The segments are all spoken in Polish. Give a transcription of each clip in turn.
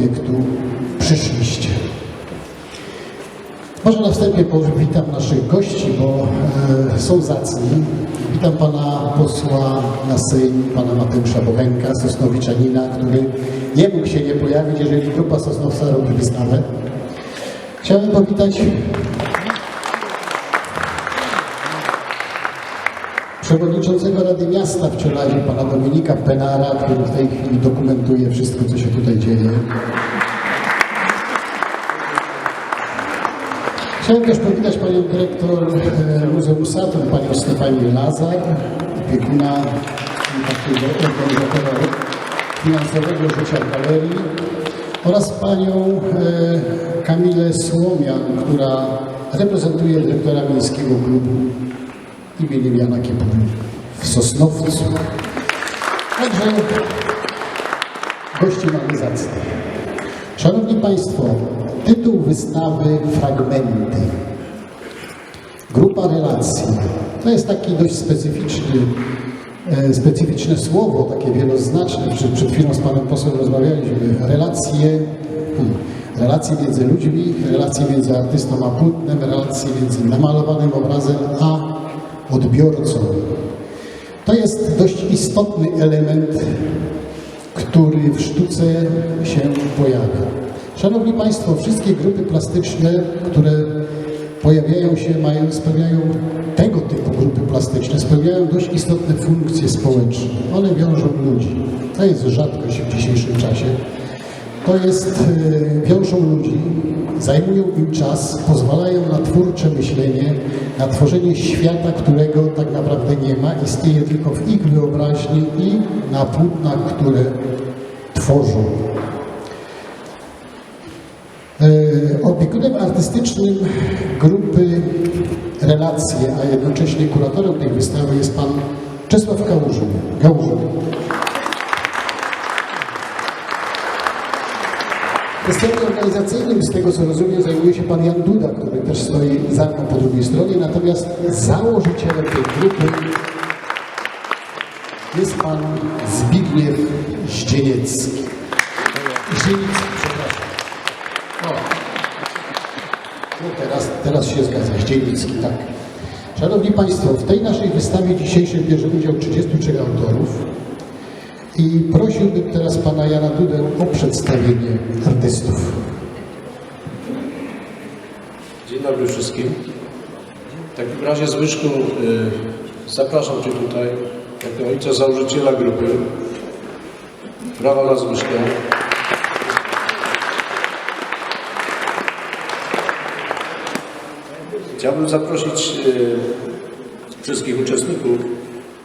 obiektu przyszliście. Może na wstępie witam naszych gości, bo e, są zacni. Witam pana posła na Sejm, pana Mateusza Bochenka, Sosnowiczanina, który nie mógł się nie pojawić, jeżeli grupa Sosnowca robi wystawę. Chciałem powitać przewodniczącego Rady Miasta w Cielazie, pana Dominika Penara, który w tej chwili dokumentuje wszystko, co się tutaj dzieje. Chciałem też powitać panią dyrektor e, Muzeum Saturn, panią Stefanię Lazar, opiekuna takiego organizatora finansowego życia galerii oraz panią e, Kamilę Słomian, która reprezentuje dyrektora Miejskiego Klubu imieniem Jana Kiepury w Sosnowcu. Także gości mamy zacnych. Szanowni Państwo, tytuł wystawy Fragmenty. Grupa relacji. To jest taki dość specyficzny, e, specyficzne słowo, takie wieloznaczne. Przed, przed chwilą z Panem Posłem rozmawialiśmy. Relacje, hmm, relacje między ludźmi, relacje między artystą a płótnem, relacje między namalowanym obrazem a odbiorcą. To jest dość istotny element który w sztuce się pojawia. Szanowni Państwo, wszystkie grupy plastyczne, które pojawiają się, mają, spełniają tego typu grupy plastyczne, spełniają dość istotne funkcje społeczne. One wiążą ludzi. To jest rzadkość w dzisiejszym czasie. To jest, e, wiążą ludzi, zajmują im czas, pozwalają na twórcze myślenie, na tworzenie świata, którego tak naprawdę nie ma, istnieje tylko w ich wyobraźni i na płótnach, które tworzą. E, Opiekunem artystycznym grupy Relacje, a jednocześnie kuratorem tej wystawy jest pan Czesław Kałużyn. Kałużyn. Kwestiami organizacyjnymi, z tego co rozumiem, zajmuje się pan Jan Duda, który też stoi za mną po drugiej stronie, natomiast założycielem tej grupy jest pan Zbigniew Zdzieniecki. Zdzienicki, przepraszam. O. No teraz, teraz się zgadza, Zdzienicki, tak. Szanowni Państwo, w tej naszej wystawie dzisiejszej bierze udział 33 autorów i prosiłbym teraz pana Jana Dudę o przedstawienie artystów. Dzień dobry wszystkim. W takim razie Zbyszku, y, zapraszam Cię tutaj jako ojca założyciela grupy. Brawa dla Zbyszka. Chciałbym zaprosić y, wszystkich uczestników,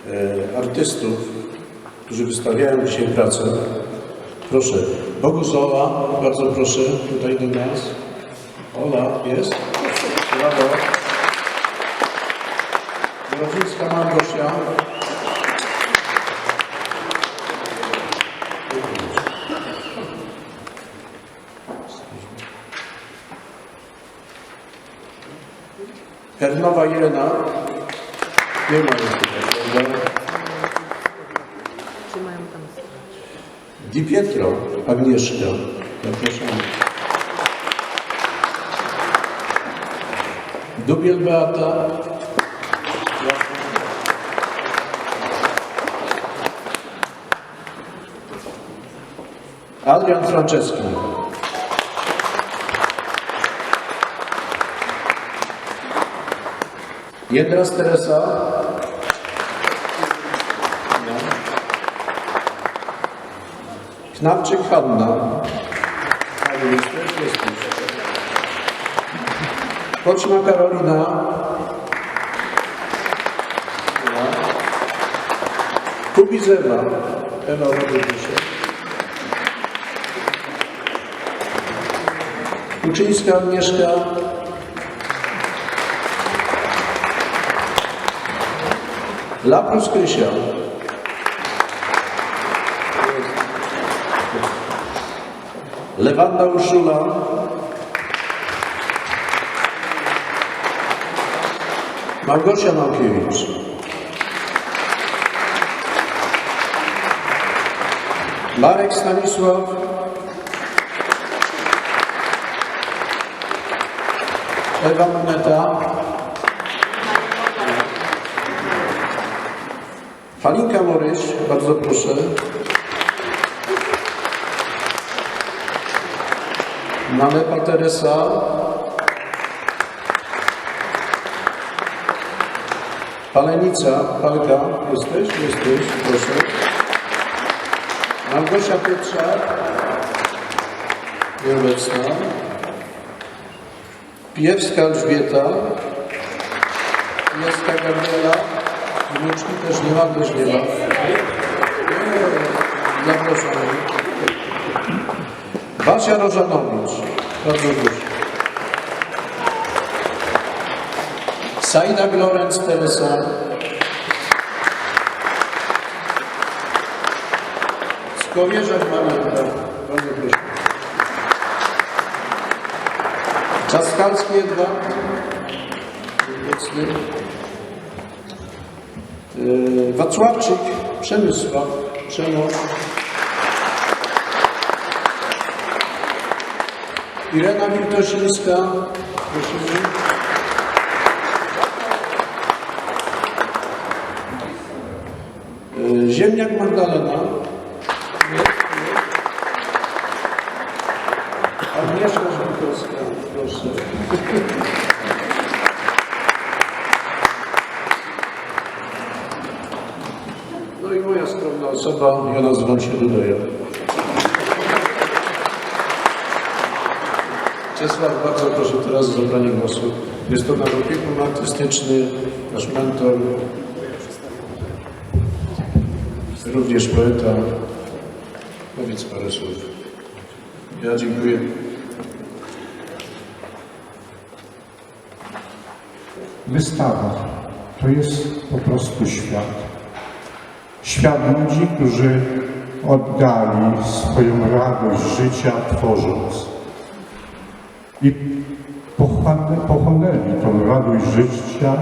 y, artystów, którzy wystawiają dzisiaj pracę. Proszę, Bogusowa, bardzo proszę tutaj do nas. Ola, jest? Brawo. Grodzińska Małgosia. Hernowa Irena. Nie ma jej tutaj, prawda? Trzymają tam Di Pietro, Agnieszka. Zapraszamy. Dubiel Beata. Adrian Franceski. Jedras Teresa. Knapczyk Hanna. Pani minister, jest Koczna Karolina. Kubizewa. Ewa Rodowicz. Kuczyńska Agnieszka. Laprus Krysia. Lewanda Urszula. Małgosia Małkiewicz. Marek Stanisław. Ewa Moneta. Halinka Moryś, bardzo proszę. Nalepa Teresa. Palenica, Palka, jesteś? Jesteś, proszę. Małgosia Pietrzak, nieobecna. Pijewska Elżbieta, Pijewska Gabriela, wnuczki też nie ma, też nie ma. Zapraszamy. Basia Rożanowicz, bardzo proszę. Sajda Lorenz Teresa. Skowierzak Marianka. Bardzo proszę. Czaskalski Edward. Obecny. Yy, Wacławczyk Przemysław. Przemo. Irena Wiltosińska. Prosimy. Yy, Ziemniak Magdalena. Agnieszka Żółkowska, proszę. No i moja skromna osoba, ja nazywam się Dudoja. Czesław, bardzo proszę teraz o zabranie głosu. Jest to nasz opiekun artystyczny, nasz mentor, również poeta. Powiedz parę słów. Ja dziękuję. Wystawa to jest po prostu świat. Świat ludzi, którzy oddali swoją radość życia tworząc. I pochłonę- pochłonęli tą radość życia,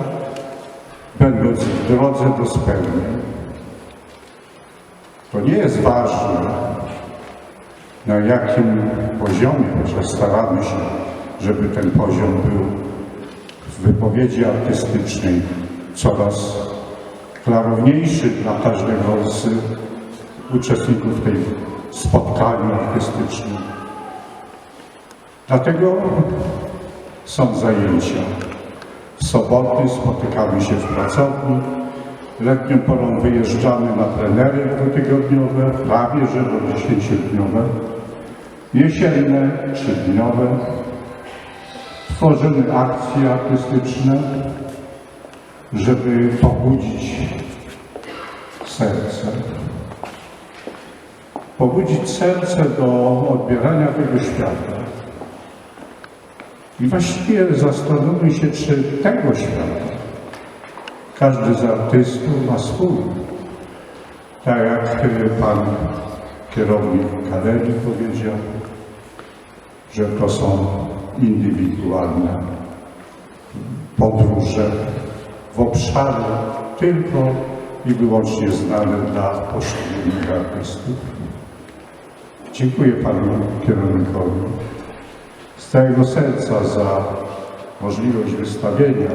będąc w drodze do spełnienia. To nie jest ważne, na jakim poziomie, chociaż staramy się, żeby ten poziom był w wypowiedzi artystycznej coraz klarowniejszy dla każdego z uczestników tej spotkania artystycznym. Dlatego są zajęcia. W soboty spotykamy się w pracowni. Letnią porą wyjeżdżamy na plenery dwutygodniowe, prawie że do dziesięciodniowe. Jesienne, trzydniowe. Tworzymy akcje artystyczne, żeby pobudzić serce. Pobudzić serce do odbierania tego świata. I właściwie zastanówmy się, czy tego świata każdy z artystów ma swój. Tak jak pan kierownik galerii powiedział, że to są indywidualne podróże w obszary tylko i wyłącznie znane dla poszczególnych artystów. Dziękuję panu kierownikowi całego serca za możliwość wystawienia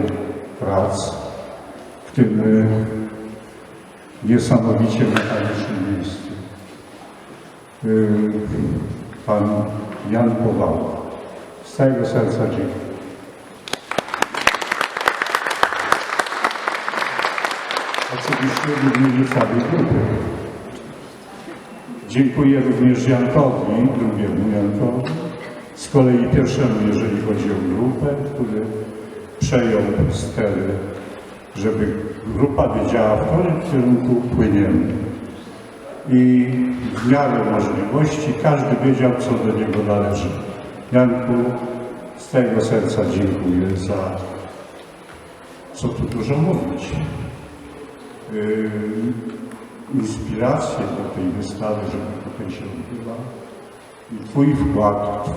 prac w tym y, niesamowicie mechanicznym miejscu. Y, Pan Jan Pował. Z całego serca dziękuję. Oczywiście w całej grupy. Dziękuję również Jankowi, drugiemu Jankowi, z kolei pierwszemu, jeżeli chodzi o grupę, który przejął stery, żeby grupa wiedziała, w którym kierunku płyniemy. I w miarę możliwości każdy wiedział, co do niego należy. Janku, z całego serca dziękuję za, co tu dużo mówić, yy, inspirację do tej wystawy, żeby tutaj się odbyła i Twój wkład,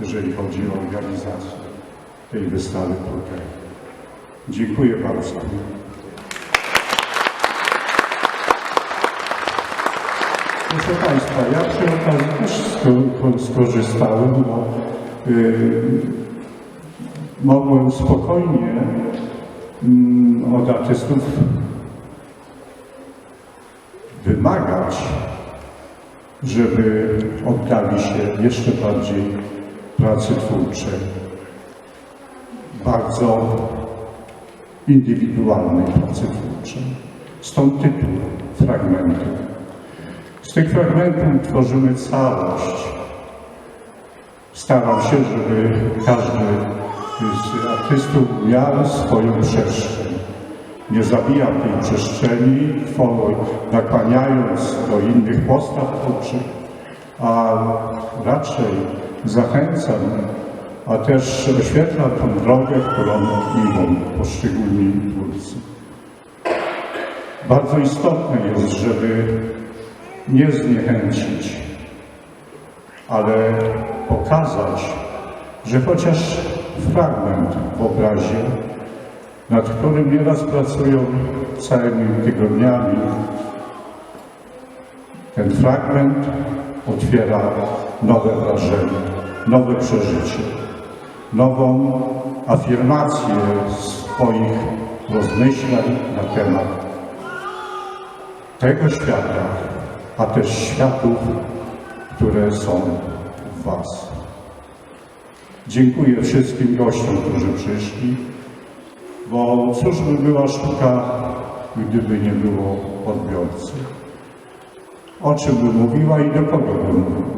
jeżeli chodzi o organizację tej wystawy tutaj. Dziękuję bardzo. Proszę Państwa, ja przy okazji też sko- skorzystałem, bo y, mogłem spokojnie mm, od artystów wymagać, żeby oddali się jeszcze bardziej pracy twórczej, bardzo indywidualnej pracy twórczej. Stąd tytuł fragmentu. Z tych fragmentów tworzymy całość. Staram się, żeby każdy z artystów miał swoją przestrzeń. Nie zabijam tej przestrzeni, nakłaniając do innych postaw twórczych, a raczej zachęcam, a też oświetlam tą drogę, którą idą poszczególni twórcy. Bardzo istotne jest, żeby nie zniechęcić, ale pokazać, że chociaż fragment w obrazie, nad którym nieraz pracują całymi tygodniami, ten fragment otwiera nowe wrażenie, nowe przeżycie, nową afirmację swoich rozmyślań na temat tego świata, a też światów, które są w Was. Dziękuję wszystkim gościom, którzy przyszli, bo cóż by była sztuka, gdyby nie było odbiorcy. O czym by mówiła i do kogo by mówiła.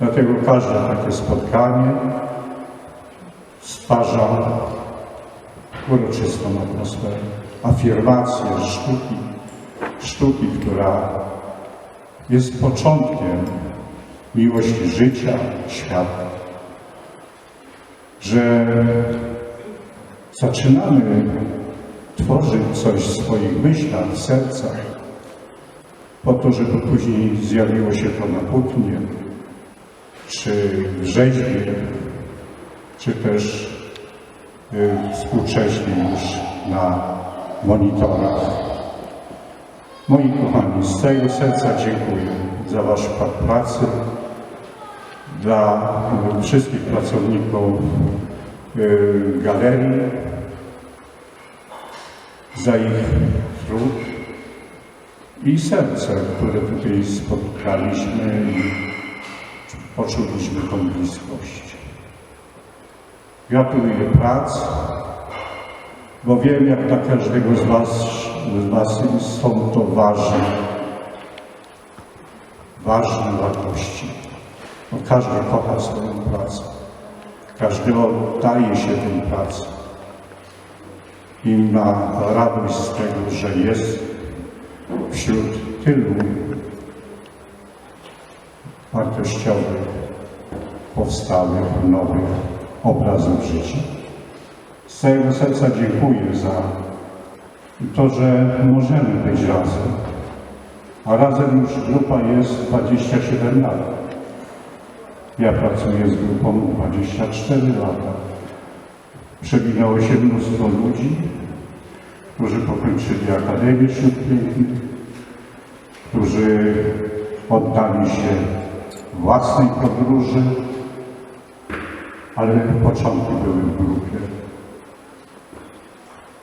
Dlatego każde takie spotkanie stwarza uroczystą atmosferę, afirmację sztuki, sztuki, która jest początkiem miłości życia, świata. Że zaczynamy tworzyć coś w swoich myślach, w sercach, po to, żeby później zjawiło się to na płótnie, czy w rzeźbie, czy też y, współcześnie już na monitorach. Moi kochani, z całego serca dziękuję za Wasz wkład pracy, dla y, wszystkich pracowników y, galerii, za ich trud i serce, które tutaj spotkaliśmy poczuliśmy tą bliskość. Gratuluję prac, bo wiem, jak dla każdego z Was, z was są to ważne, ważne wartości. Bo każdy kocha swoją pracę. Każdy oddaje się tej pracy. I ma radość z tego, że jest wśród tylu wartościowych, powstałych, nowych obrazów życia. Z całego serca dziękuję za to, że możemy być razem. A razem już grupa jest 27 lat. Ja pracuję z grupą 24 lata. Przewinęło się mnóstwo ludzi, którzy pokończyli Akademię Sztuk którzy oddali się własnej podróży, ale początki były grupie.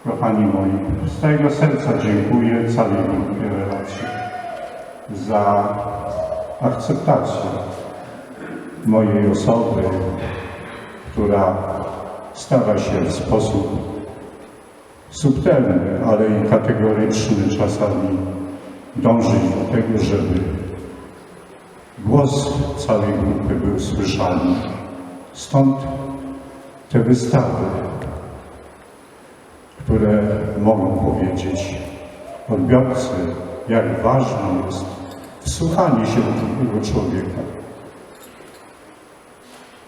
Kochani moi, z całego serca dziękuję całej grupie relacji za akceptację mojej osoby, która stara się w sposób subtelny, ale i kategoryczny czasami dążyć do tego, żeby głos całej grupy był słyszalny. Stąd te wystawy, które mogą powiedzieć odbiorcy, jak ważne jest wsłuchanie się w drugiego człowieka.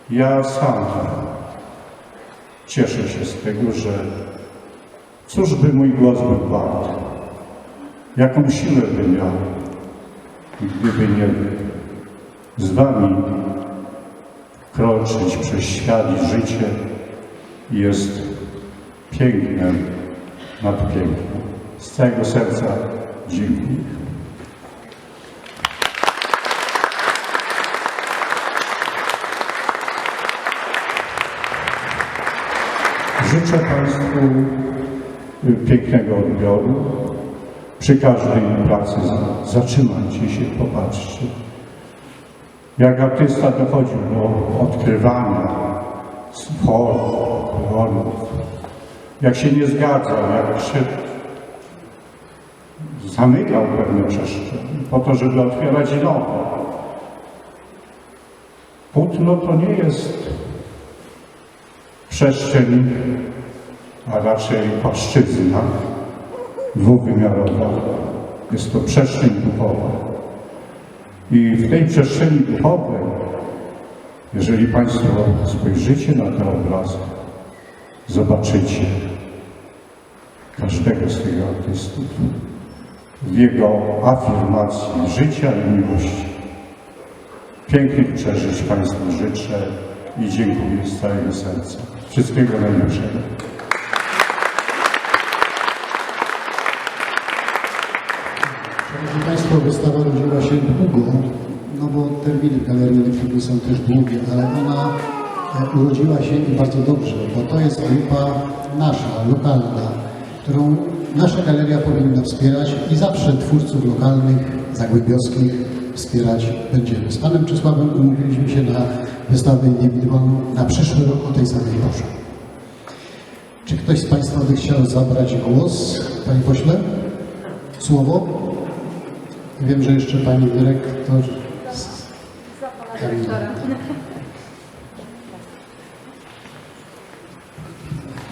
Ja sam cieszę się z tego, że cóż by mój głos był wart, jaką siłę by miał, gdyby nie z Wami kroczyć przez świat i życie jest piękne nad pięknem. Z całego serca dziękuję. Życzę Państwu pięknego odbioru. Przy każdej pracy zatrzymajcie się, popatrzcie. Jak artysta dochodził do odkrywania form, kolorów, jak się nie zgadzał, jak się zamykał pewne przestrzenie po to, żeby otwierać nowe. Płótno to nie jest przestrzeń, a raczej płaszczyzna dwuwymiarowa. Jest to przestrzeń duchowa. I w tej przestrzeni duchowej, jeżeli Państwo spojrzycie na ten obraz, zobaczycie każdego z tych artystów w jego afirmacji życia i miłości. Pięknych przeżyć Państwu życzę i dziękuję z całego serca. Wszystkiego najlepszego. Szanowni Państwo, wystawa rodziła się długo, no bo terminy Galerii Elektryki są też długie, ale ona e, urodziła się i bardzo dobrze, bo to jest grupa nasza, lokalna, którą nasza galeria powinna wspierać i zawsze twórców lokalnych, zagłębiowskich wspierać będziemy. Z Panem Czesławem umówiliśmy się na wystawę indywidualną na przyszły rok o tej samej porze. Czy ktoś z Państwa by chciał zabrać głos, Panie Pośle? Słowo? Wiem, że jeszcze Pani Dyrektor...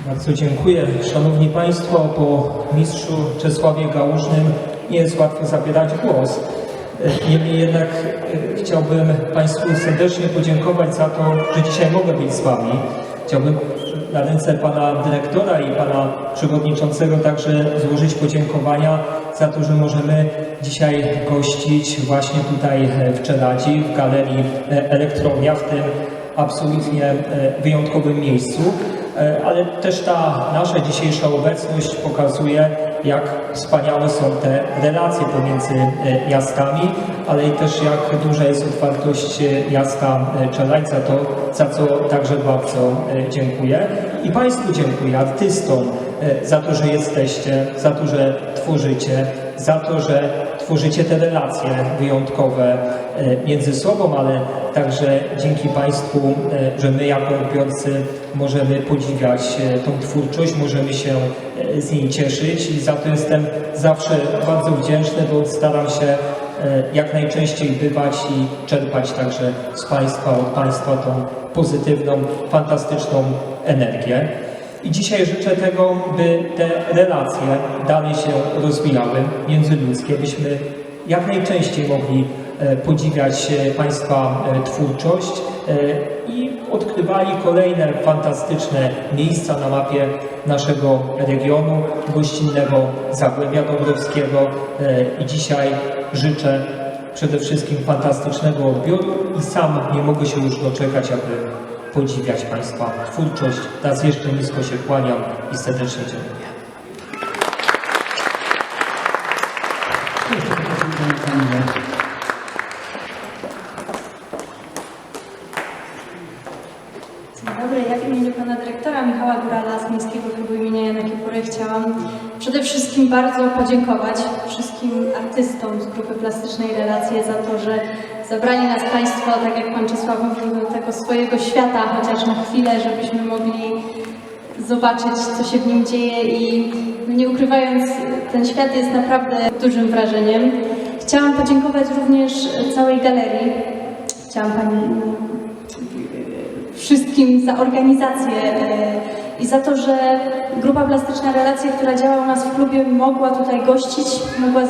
Bardzo dziękuję. Szanowni Państwo, po mistrzu Czesławie Gałużnym nie jest łatwo zabierać głos. Niemniej jednak e, chciałbym Państwu serdecznie podziękować za to, że dzisiaj mogę być z Wami. Chciałbym na ręce Pana Dyrektora i Pana Przewodniczącego także złożyć podziękowania za to, że możemy dzisiaj gościć właśnie tutaj e, w Czeladzi, w Galerii e, Elektrownia, w tym absolutnie e, wyjątkowym miejscu. Ale też ta nasza dzisiejsza obecność pokazuje, jak wspaniałe są te relacje pomiędzy e, miastami, ale i też jak duża jest otwartość e, miasta e, Czeladź, za to, za co także bardzo dziękuję. I Państwu dziękuję, artystom, za to, że jesteście, za to, że tworzycie, za to, że tworzycie te relacje wyjątkowe między sobą, ale także dzięki Państwu, że my jako odbiorcy możemy podziwiać tą twórczość, możemy się z niej cieszyć i za to jestem zawsze bardzo wdzięczny, bo staram się e, jak najczęściej bywać i czerpać także z Państwa, od Państwa tą pozytywną, fantastyczną energię. I dzisiaj życzę tego, by te relacje dalej się rozwijały międzyludzkie, byśmy jak najczęściej mogli podziwiać e, Państwa e, twórczość e, i odkrywali kolejne fantastyczne miejsca na mapie naszego regionu, gościnnego Zagłębia Dąbrowskiego e, i dzisiaj życzę przede wszystkim fantastycznego odbioru i sam nie mogę się już doczekać, aby podziwiać Państwa twórczość. Raz jeszcze nisko się kłaniam i serdecznie dziękuję. Bardzo podziękować wszystkim artystom z Grupy Plastycznej Relacje za to, że zabrali nas Państwo, tak jak pan Czesław mówił, do tego swojego świata, chociaż na chwilę, żebyśmy mogli zobaczyć, co się w nim dzieje i no nie ukrywając, ten świat jest naprawdę dużym wrażeniem. Chciałam podziękować również całej galerii. Chciałam Pani wszystkim za organizację e, i za to, że Grupa Plastyczna Relacje, która działa u nas w klubie, mogła tutaj gościć, mogła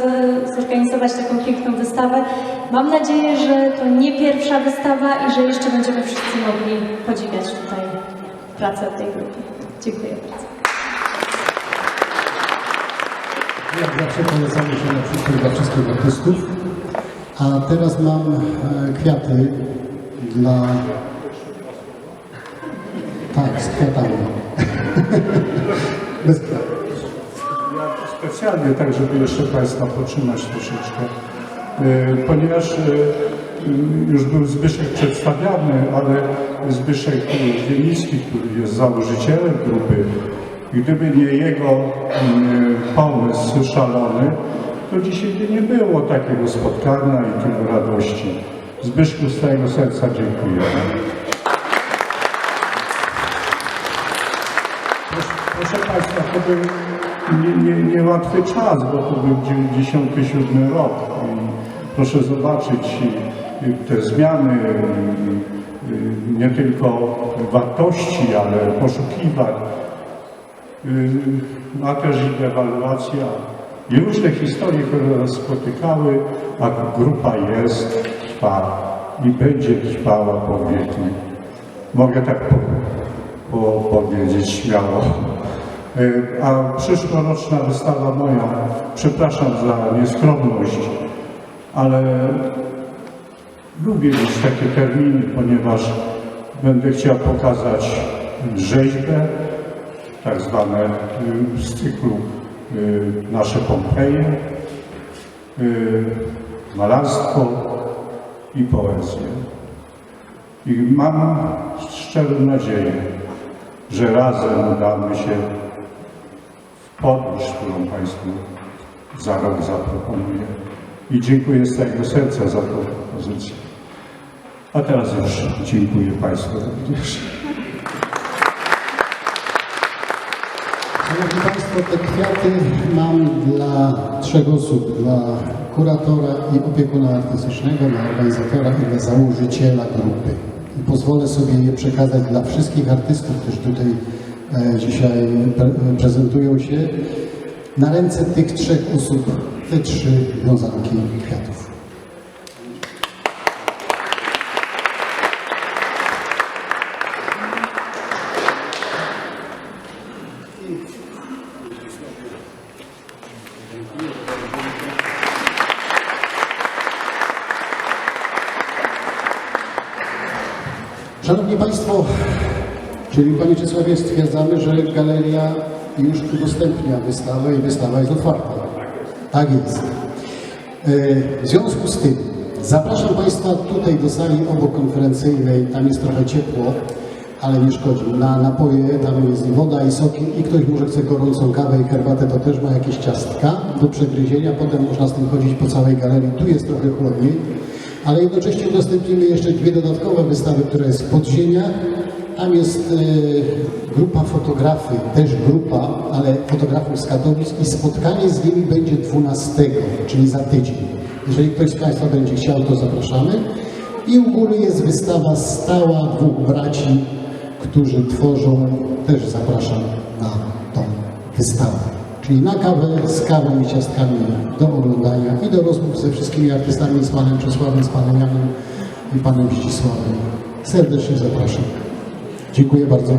zorganizować taką piękną wystawę. Mam nadzieję, że to nie pierwsza wystawa i że jeszcze będziemy wszyscy mogli podziwiać tutaj pracę tej grupy. Dziękuję bardzo. Jak zawsze polecamy się na przyszłość dla wszystkich artystów. A teraz mam e, kwiaty dla... Tak, z kwiatami. Bez. Ja specjalnie tak, żeby jeszcze Państwa potrzymać troszeczkę, E, ponieważ e, już był Zbyszek przedstawiany, ale Zbyszek Wieliński, który jest założycielem grupy, gdyby nie jego mm, pomysł szalony, to dzisiaj by nie było takiego spotkania i tylu radości. Zbyszku z całego serca dziękuję. Proszę, Państwa, to był nie, nie, niełatwy czas, bo to był 97 rok. I proszę zobaczyć te zmiany nie tylko wartości, ale poszukiwań, a też i dewaluacja i różne historie, które nas spotykały, a grupa jest, trwa i będzie trwała po. Mogę tak po, po, powiedzieć śmiało. Y, A przyszłoroczna wystawa moja, przepraszam za nieskromność, ale lubię mieć takie terminy, ponieważ będę chciał pokazać rzeźbę, tak zwane y, z cyklu y, Nasze Pompeje, y, malarstwo i poezję. I mam szczerą nadzieję, że razem udamy się podróż, którą Państwu za rok zaproponuję. I dziękuję z całego serca za tę propozycję. A teraz już dziękuję Państwu również. Szanowni Państwo, te kwiaty mam dla trzech osób, dla kuratora i opiekuna artystycznego, dla organizatora i dla założyciela grupy. I pozwolę sobie je przekazać dla wszystkich artystów, którzy tutaj dzisiaj pre, prezentują się, na ręce tych trzech osób, te trzy wiązanki kwiatów. Szanowni Państwo, czyli Panie Czesławie stwierdzamy, że galeria już udostępnia wystawę i wystawa jest otwarta. Tak jest. E, W związku z tym zapraszam Państwa tutaj do sali obok konferencyjnej, tam jest trochę ciepło, ale nie szkodzi. Na napoje tam jest woda i soki i ktoś może chce gorącą kawę i herbatę, to też ma jakieś ciastka do przegryzienia, potem można z tym chodzić po całej galerii, tu jest trochę chłodniej ale jednocześnie udostępnimy jeszcze dwie dodatkowe wystawy, która jest w podziemiach. Tam jest e, grupa fotografii, też grupa, ale fotografów z Katowic i spotkanie z nimi będzie 12, czyli za tydzień. Jeżeli ktoś z Państwa będzie chciał, to zapraszamy. I u góry jest wystawa stała dwóch braci, którzy tworzą, też zapraszam na tą wystawę. Czyli na kawę z kawą i ciastkami do oglądania i do rozmów ze wszystkimi artystami, z panem Czesławem, z panem Janem i panem Zdzisławem. Serdecznie zapraszam. Dziękuję bardzo.